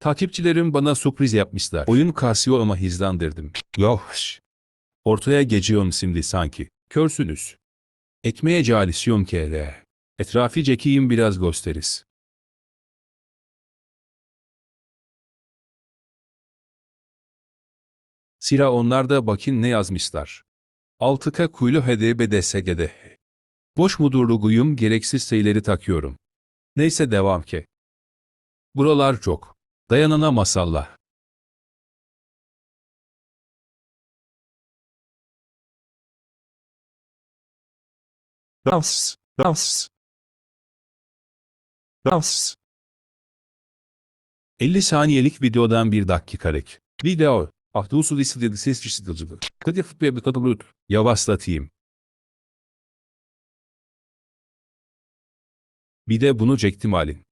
Takipçilerim bana sürpriz yapmışlar. Oyun kasıyor ama hızlandırdım. Yoş. Ortaya geçiyorum şimdi sanki. Körsünüz. Ekmeğe calisyon kere. Etrafı çekeyim biraz gösteriz. Sıra onlarda bakın ne yazmışlar. 6K kuylu HDBDSG'de. Boş mudurluguyum gereksiz sayıları takıyorum. Neyse devam ki. Buralar çok. Dayanana masallah. Dans, dans. Dans. 50 saniyelik videodan bir dakikalık. Video. Ahdusu listede ses çeşitliciliği. Kadif bir katılır. Yavaşlatayım. Bir de bunu çektim halin.